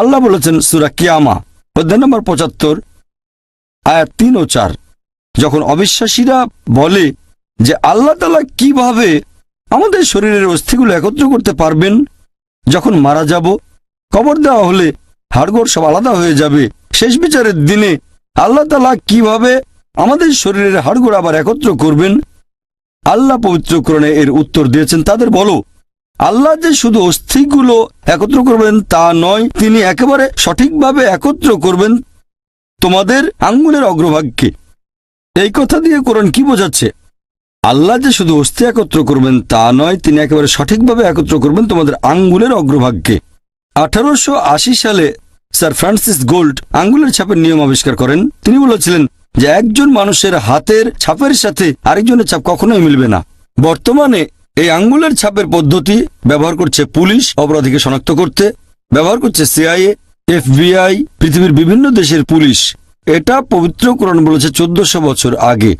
আল্লাহ বলেছেন সুরা কিয়ামা অধ্যায় নম্বর পঁচাত্তর, আয়াত তিন ও চার। যখন অবিশ্বাসীরা বলে যে আল্লাহ তালা কীভাবে আমাদের শরীরের অস্থিগুলো একত্র করতে পারবেন, যখন মারা যাব, কবর দেওয়া হলে হাড়গোড় সব আলাদা হয়ে যাবে, শেষ বিচারের দিনে আল্লাহ তালা কীভাবে আমাদের শরীরের হাড়গোড় আবার একত্র করবেন? আল্লাহ পবিত্রকরণে এর উত্তর দিয়েছেন, তাদের বলো। আল্লাহ যে শুধু অস্থিগুলো একত্র করবেন তা নয়, তিনি একেবারে সঠিকভাবে একত্র করবেন তোমাদের আঙ্গুলের অগ্রভাগকে। এই কথা দিয়ে কোরআন কি বোঝাচ্ছে? আল্লাহ যে শুধু অস্থি একত্র করবেন তা নয়, তিনি একেবারে সঠিকভাবে একত্র করবেন তোমাদের আঙ্গুলের অগ্রভাগকে। আঠারোশো আশি সালে স্যার ফ্রান্সিস গোল্ড আঙ্গুলের ছাপের নিয়ম আবিষ্কার করেন। তিনি বলেছিলেন যে একজন মানুষের হাতের ছাপের সাথে আরেকজনের ছাপ কখনোই মিলবে না। বর্তমানে এই আঙ্গুলের ছাপের পদ্ধতি ব্যবহার করছে পুলিশ, অপরাধীকে শনাক্ত করতে। ব্যবহার করছে সিআইএ, এফবিআই, পৃথিবীর বিভিন্ন দেশের পুলিশ। এটা পবিত্র কোরআন বলেছে চোদ্দশো বছর আগে।